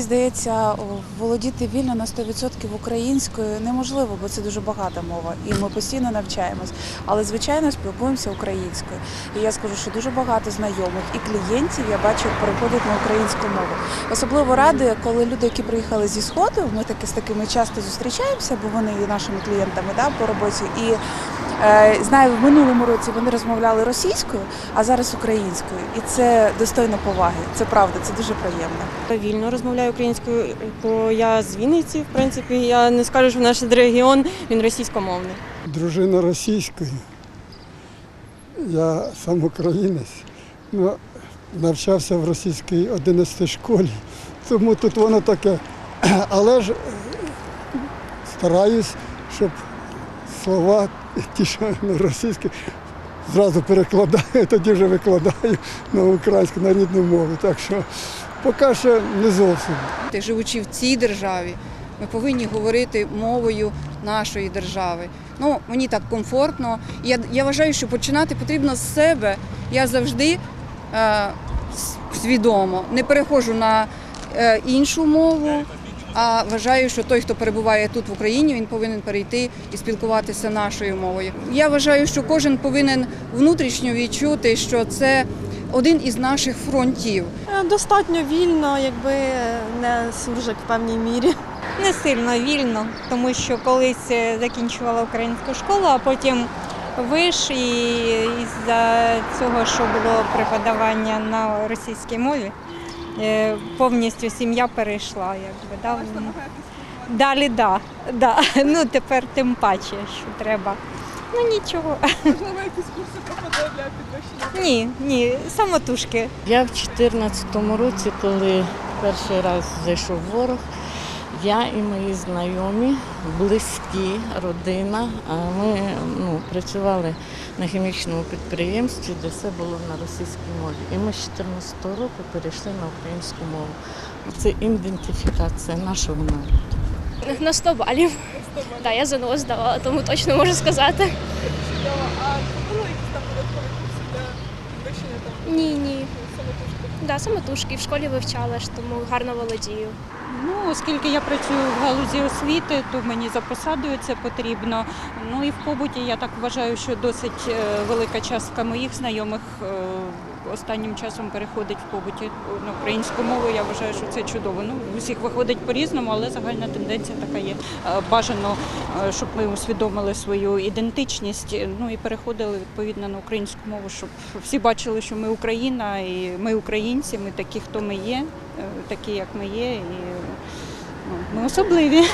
мені здається, володіти вільно на 100% українською неможливо, бо це дуже багата мова, і ми постійно навчаємось. Але звичайно спілкуємося українською. І я скажу, що дуже багато знайомих і клієнтів я бачу переходять на українську мову. Особливо радує, коли люди, які приїхали зі сходу, ми таки з такими часто зустрічаємося, бо вони є нашими клієнтами да, по роботі. І знаю, в минулому році вони розмовляли російською, а зараз українською. І це достойно поваги. Це правда, це дуже приємно. Вільно розмовляю українською, бо я з Вінниці, в принципі, я не скажу, що наш регіон він російськомовний. дружина російською. Я сам українець, ну, навчався в російській 11 школі, тому тут воно таке. Але ж е, стараюсь, щоб слова ті, що на російській, зразу перекладаю, тоді вже викладаю на українську, на рідну мову. Так що поки що не зовсім. Ти, Живучи в цій державі, ми повинні говорити мовою нашої держави. Ну, мені так комфортно. Я, я вважаю, що починати потрібно з себе. Я завжди е, свідомо не переходжу на е, іншу мову, а вважаю, що той, хто перебуває тут в Україні, він повинен перейти і спілкуватися нашою мовою. Я вважаю, що кожен повинен внутрішньо відчути, що це один із наших фронтів. Е, Достатньо вільно, якби не суржик в певній мірі. Не сильно вільно, тому що колись е, закінчувала українську школу, а потім виш, і із-за цього, що було преподавання на російській мові, повністю сім'я перейшла. Якби, да. Далі, да, да. Ну тепер тим паче, що треба. Ну нічого. Можливо, якісь курси проходили для підвищення? Ні, ні, самотужки. Я в 2014 році, коли перший раз зайшов ворог, я і мої знайомі, близькі, родина, ми ну, працювали на хімічному підприємстві, де все було на російській мові. І ми з 2014 року перейшли на українську мову. Це ідентифікація нашого народу. На 100 балів. Так, я ЗНО здавала, тому точно можу сказати. А робили якісь там додаткові курси для підвищення Ні, ні. самотужки? Да, самотужки в школі вивчала тому гарно володію. Ну, оскільки я працюю в галузі освіти, то мені за посадою це потрібно. Ну і в побуті я так вважаю, що досить е, велика частка моїх знайомих е, останнім часом переходить в побуті на українську мову. Я вважаю, що це чудово. Ну, у всіх виходить по-різному, але загальна тенденція така є. Е, Бажано, щоб ми усвідомили свою ідентичність, ну і переходили відповідно на українську мову, щоб всі бачили, що ми Україна, і ми українці, ми такі, хто ми є, такі, як ми є, і ну, ми особливі.